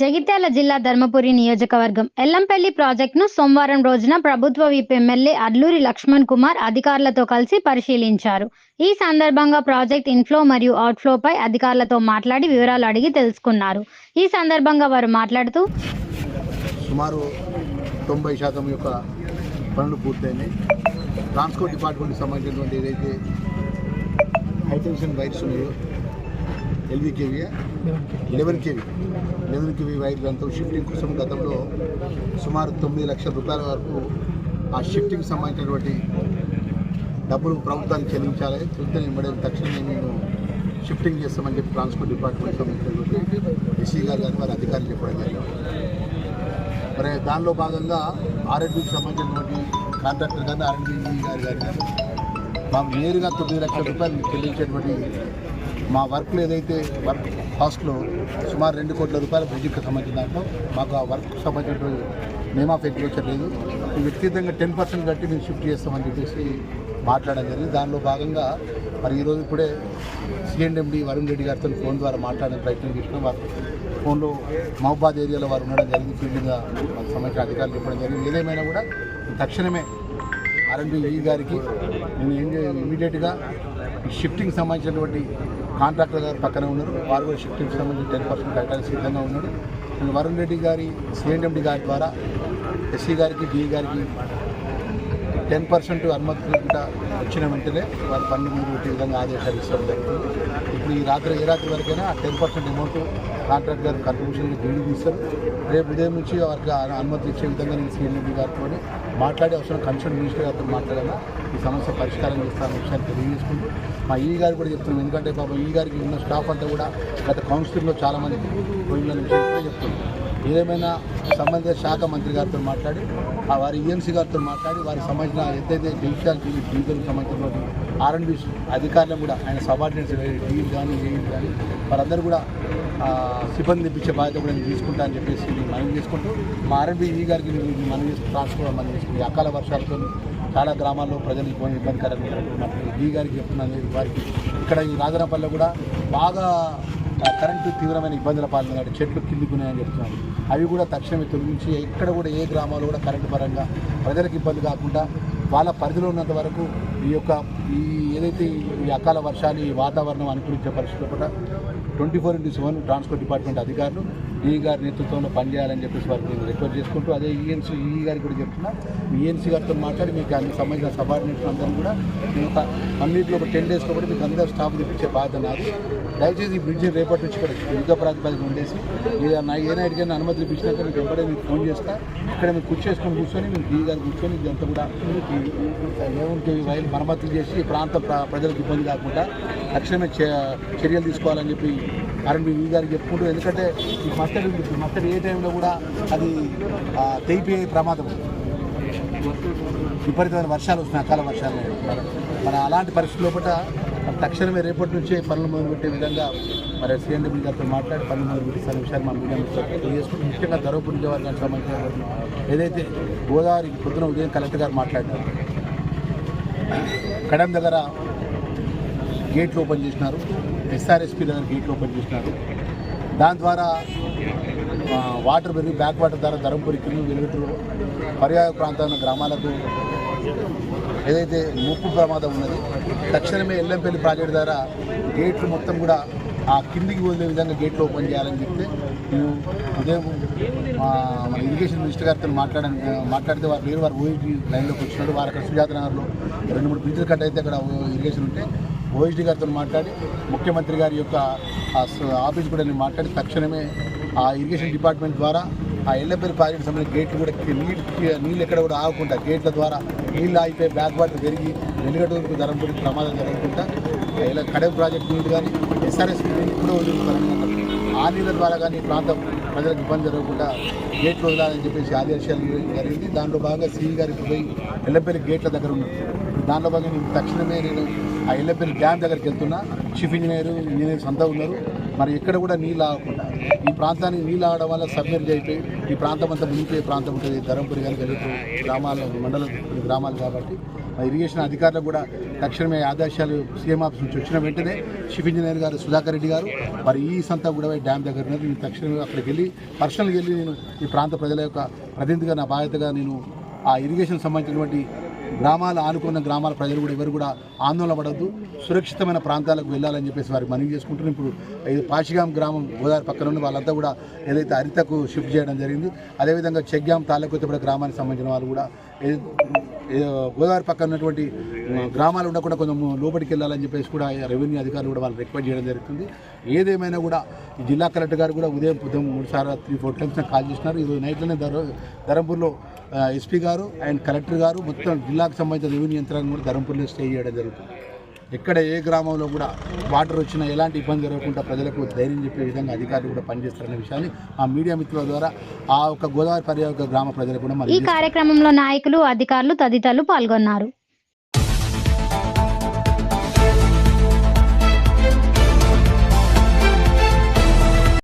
జగిత్యాల జిల్లా ధర్మపురి నియోజకవర్గం ఎల్లంపల్లి ప్రాజెక్టును సోమవారం రోజున ప్రభుత్వ విప్ ఎమ్మెల్యే అడ్లూరి లక్ష్మణ్ కుమార్ అధికారులతో కలిసి పరిశీలించారు. ఈ సందర్భంగా ప్రాజెక్ట్ ఇన్ఫ్లో మరియు అవుట్ఫ్లోపై అధికారులతో మాట్లాడి వివరాలు అడిగి తెలుసుకున్నారు. ఈ సందర్భంగా వారు మాట్లాడుతూ సుమారు తొంభై శాతం యొక్క పనులు పూర్తయినాయి. ట్రాన్స్పోర్ట్ డిపార్ట్మెంట్కి సంబంధించినటువంటి ఏదైతే హైటెన్షన్ వైర్స్ ఉన్నాయో LV KV eleven KV. Eleven KV వైర్లు షిఫ్టింగ్ కోసం గతంలో సుమారు తొమ్మిది లక్షల రూపాయల వరకు ఆ షిఫ్టింగ్ సంబంధించినటువంటి డబ్బులు ప్రభుత్వానికి చెల్లించాలి. చూస్తే ఇమ్మడే తక్షణమే మేము షిఫ్టింగ్ చేస్తామని చెప్పి ట్రాన్స్పోర్ట్ డిపార్ట్మెంట్ సంబంధించినటువంటి ఎస్సీ గారు కానీ వారి అధికారులు చెప్పడం జరిగింది. మరి దానిలో భాగంగా ఆర్ఎండ్బికి సంబంధించినటువంటి కాంట్రాక్టర్ కానీ ఆర్ఎండ్బి గారు కానీ మాకు నేరుగా తొమ్మిది లక్షల రూపాయలు చెల్లించేటువంటి మా వర్క్లో ఏదైతే వర్క్ కాస్ట్లో సుమారు రెండు కోట్ల రూపాయల బ్రిడ్జికి సంబంధించిన దాంట్లో మాకు ఆ వర్క్ సంబంధించిన నేమ్ ఆఫ్ అగ్రికల్చర్ లేదు. వ్యక్తిగతంగా టెన్ పర్సెంట్ కట్టి మేము షిఫ్ట్ చేస్తామని చెప్పేసి మాట్లాడడం జరిగింది. దానిలో భాగంగా మరి ఈరోజు ఇప్పుడే సిఎండ్ఎండి వరుణ్ రెడ్డి గారితో ఫోన్ ద్వారా మాట్లాడే ప్రయత్నం చేసినాం. వారు ఫోన్లో మహబాద్ ఏరియాలో వారు ఉండడం జరిగింది. ఫీల్డ్గా మాకు సంబంధించిన అధికారులు చెప్పడం జరిగింది. ఏదేమైనా కూడా తక్షణమే ఆర్ఎండి గారికి నేను ఏం ఇమీడియట్గా షిఫ్టింగ్ సంబంధించినటువంటి కాంట్రాక్టర్ గారు పక్కనే ఉన్నారు. వారు కూడా షిఫ్టింగ్ సంబంధించి టెన్ పర్సెంట్ కట్టడానికి సిద్ధంగా ఉన్నాడు. వరుణ్ రెడ్డి గారి సిఎండ్ఎండి గారి ద్వారా ఎస్సీ గారికి డిఈ గారికి టెన్ పర్సెంట్ అనుమతి కూడా వచ్చిన వెంటనే వారి పనులు ముందు పెట్టే విధంగా ఆదేశాలు ఇవ్వడం జరుగుతుంది ఇప్పుడు ఈ రాత్రి ఏ రాత్రి వరకైనా ఆ టెన్ పర్సెంట్ అమౌంట్ కాంట్రాక్ట్ గారు కంట్రిబ్యూషన్ బిల్లు తీస్తారు రేపు ఉదయం నుంచి వారికి అనుమతి ఇచ్చే విధంగా నేను సీఎండి గారితో మాట్లాడి అవసరం కన్సర్న్ మినిస్టర్ గారితో మాట్లాడాలా? ఈ సమస్య పరిష్కారం చేస్తాను విషయాన్ని తెలియజేసుకుంటూ మా ఈ గారు కూడా చెప్తున్నాం. ఎందుకంటే పాపం ఈ గారికి ఉన్న స్టాఫ్ అంతా కూడా గత కౌన్సిలింగ్లో చాలామంది పోయిన విషయం కూడా చెప్తున్నాం. ఏదేమైనా సంబంధిత శాఖ మంత్రి గారితో మాట్లాడి ఆ వారి ఈఎంసీ గారితో మాట్లాడి వారికి సంబంధించిన ఎంతైతే జగిత్యాల డీజీలకు సంబంధించిన ఆర్ఎండ్బి అధికారులను కూడా ఆయన సబార్డినేట్స్ డీల్ కానీ ఏఈలు కానీ వారందరూ కూడా సిబ్బంది తెప్పించే బాధ్యత కూడా నేను తీసుకుంటా అని చెప్పేసి నేను మనం చేసుకుంటూ మా ఆర్ఎండ్బి ఈ గారికి మనం చేసుకుంటూ ట్రాన్స్ఫర్ మనం చేసుకుంటే అకాల వర్షాలతో చాలా గ్రామాల్లో ప్రజలు ఇబ్బంది ఇబ్బందికరంగా ఈ e గారికి చెప్తున్నాను వారికి ఇక్కడ ఈ రాజనపల్లిలో కూడా బాగా కరెంటు తీవ్రమైన ఇబ్బందుల పాల్గొన్నాడు చెట్లు కిందికున్నాయని చెప్తున్నారు. అవి కూడా తక్షణమే తొలగించి ఎక్కడ కూడా ఏ గ్రామాలు కూడా కరెంటు పరంగా ప్రజలకు ఇబ్బంది కాకుండా వాళ్ళ పరిధిలో ఉన్నంత వరకు ఈ యొక్క ఈ ఏదైతే ఈ అకాల వర్షాలు ఈ వాతావరణం అనుకూలించే పరిస్థితుల్లో కూడా twenty four into seven transport department అధికారులు ఈ గారి నేతృత్వంలో పనిచేయాలని చెప్పేసి వారికి నేను రిక్వెస్ట్ చేసుకుంటూ అదే ఈఎన్సీ ఈ గారికి కూడా చెప్తున్నా. ఈఎన్సీ గారితో మాట్లాడి మీకు అన్ని సంబంధించిన సబార్డినేట్స్ అందరూ కూడా నేను ఒక వన్ ఒక టెన్ డేస్లో కూడా మీకు అందరూ స్టాఫ్ తెప్పించే బాధ్యత నాది. దయచేసి ఈ బ్రిడ్జ్ రేపటి నుంచి కూడా యుద్ధ ప్రాతిపదిక ఉండేసి ఇలా నా ఏ నాయుడికైనా అనుమతి ఇప్పించినాక మీకు ఎప్పుడే మీకు ఫోన్ చేస్తా ఇక్కడ మీరు కూర్చేసుకొని కూర్చొని మీరు ఈ గారు కూర్చొని ఇదంతా కూడా ఏముంటే వైర్ మరమ్మతులు చేసి ఈ ప్రాంత ప్ర- ప్రజలకు ఇబ్బంది కాకుండా తక్షణమే చర్యలు తీసుకోవాలని చెప్పి ఆర్ఎంబి ఈ గారికి చెప్పుకుంటూ ఎందుకంటే ఈ మత్తడి ఉంది. ఈ ఏ టైంలో కూడా అది తెగిపోయే ప్రమాదం. విపరీతమైన వర్షాలు వస్తున్నాయి అకాల వర్షాలు. మరి అలాంటి పరిస్థితుల లోపల తక్షణమే రేపటి నుంచే పనులు మొదలుపెట్టే విధంగా మరి సిఎండబ్ల్యూ గారితో మాట్లాడి పనులు మొదలుపెట్టిస్తున్న విషయాన్ని మా మీడియా తెలియజేసుకుంటూ ముఖ్యంగా ధర్మపురి నియోజకవర్గానికి సంబంధించిన ఏదైతే గోదావరి పొద్దున ఉదయం కలెక్టర్ గారు మాట్లాడినారు కడం దగ్గర గేట్లు ఓపెన్ చేసినారు. ఎస్ఆర్ఎస్పీ దగ్గర గేట్లు ఓపెన్ చేసినారు దాని ద్వారా వాటర్ పెరిగి బ్యాక్ వాటర్ ద్వారా ధర్మపురి కింద వెలుగుతులు పర్యాయ ప్రాంతాల గ్రామాలకు ఏదైతే ముప్పు ప్రమాదం ఉన్నది తక్షణమే ఎల్లంపల్లి ప్రాజెక్టు ద్వారా గేట్లు మొత్తం కూడా ఆ కిందికి వదిలే విధంగా గేట్లు ఓపెన్ చేయాలని చెప్తే మేము ఉదయం మన ఇరిగేషన్ మినిస్టర్ గారితో మాట్లాడాను మాట్లాడితే వారు వేరు వారు ఓఈటీ లైన్లోకి వచ్చినారు. వారు అక్కడ సుజాత నగర్లో రెండు మూడు బ్రిడ్జ్లు కట్ అయితే అక్కడ ఇరిగేషన్ ఉంటే ఓఎస్డీ గారితో మాట్లాడి ముఖ్యమంత్రి గారి యొక్క ఆఫీస్ కూడా నేను మాట్లాడి తక్షణమే ఆ ఇరిగేషన్ డిపార్ట్మెంట్ ద్వారా ఆ ఎల్లపల్లి ప్రాజెక్ట్ సంబంధించిన గేట్లు కూడా నీళ్ళు నీళ్ళు ఎక్కడ కూడా ఆగకుండా గేట్ల ద్వారా నీళ్ళు ఆగిపోయి బ్యాక్ వాటర్ పెరిగి వెలుగడూరుకు ధరంపూడి ప్రమాదం జరగకుండా ఇలా కడవ ప్రాజెక్ట్ నీళ్ళు కానీ ఎస్ఆర్ఎస్ నీళ్ళు కూడా ఆ నీళ్ళ ద్వారా కానీ ఈ ప్రాంతం ప్రజలకు ఇబ్బంది జరగకుండా గేట్లు వదలాలని చెప్పేసి ఆదేశాలు జరిగింది. దాంట్లో భాగంగా సీఈ గారికి పోయి ఎల్లపల్లి గేట్ల దగ్గర ఉన్నారు దాంట్లో భాగంగా నేను తక్షణమే నేను ఆ ఎల్లపల్లి డ్యామ్ దగ్గరికి వెళ్తున్నా. చీఫ్ ఇంజనీర్ ఇంజనీర్స్ అంతా ఉన్నారు. మరి ఎక్కడ కూడా నీళ్ళు ఆగకుండా ఈ ప్రాంతానికి నీళ్ళు ఆగడం వల్ల సబ్మెర్జ్ అయిపోయి ఈ ప్రాంతం అంతా మునిగిపోయే ప్రాంతం ఉంటుంది. ధరంపురి కానీ కలిపి గ్రామాల మండలం గ్రామాలు కాబట్టి ఆ ఇరిగేషన్ అధికారులకు కూడా తక్షణమే ఆదేశాలు సీఎం ఆఫీస్ నుంచి వచ్చిన వెంటనే చీఫ్ ఇంజనీర్ గారు సుధాకర్ రెడ్డి గారు మరి ఈ సంతా కూడా డ్యామ్ దగ్గర ఉన్నది నేను తక్షణమే అక్కడికి వెళ్ళి పర్సనల్గా వెళ్ళి నేను ఈ ప్రాంత ప్రజల యొక్క ప్రతినిధిగా నా బాధ్యతగా నేను ఆ ఇరిగేషన్ సంబంధించినటువంటి గ్రామాలు ఆనుకున్న గ్రామాల ప్రజలు కూడా ఎవరు కూడా ఆందోళన పడద్దు. సురక్షితమైన ప్రాంతాలకు వెళ్ళాలని చెప్పేసి వారికి మనవి చేసుకుంటున్నాం. ఇప్పుడు ఇది పాషిగాం గ్రామం గోదావరి పక్కన ఉన్న వాళ్ళంతా కూడా ఏదైతే అరితకు షిఫ్ట్ చేయడం జరిగింది అదేవిధంగా చెగ్గాం తాలకొత్తపడ గ్రామానికి సంబంధించిన వాళ్ళు కూడా గోదావరి పక్కన ఉన్నటువంటి గ్రామాలు ఉండకుండా కొంచెం లోపలికి వెళ్ళాలని చెప్పేసి కూడా రెవెన్యూ అధికారులు కూడా వాళ్ళు రిక్వెస్ట్ చేయడం జరుగుతుంది. ఏదేమైనా కూడా ఈ జిల్లా కలెక్టర్ గారు కూడా ఉదయం పొద్దున మూడు సార్లు త్రీ ఫోర్ టైమ్స్ కాల్ చేసినారు. ఈరోజు నైట్లోనే ధర ధరంపూర్లో ఎస్పీ గారు అండ్ కలెక్టర్ గారు మొత్తం జిల్లాకు సంబంధించిన రెవెన్యూ యంత్రాంగం కూడా ధరంపూర్లో స్టే చేయడం జరుగుతుంది. ఎక్కడ ఏ గ్రామంలో కూడా వాటర్ వచ్చినా ఎలాంటి ఇబ్బంది జరగకుండా ప్రజలకు ధైర్యం చెప్పే విధంగా అధికారులు కూడా పనిచేస్తారనే విషయాన్ని ఆ మీడియా మిత్రుల ద్వారా ఆ యొక్క గోదావరి పర్యావరణ గ్రామ ప్రజలకు కూడా ఈ కార్యక్రమంలో నాయకులు అధికారులు తదితరులు పాల్గొన్నారు.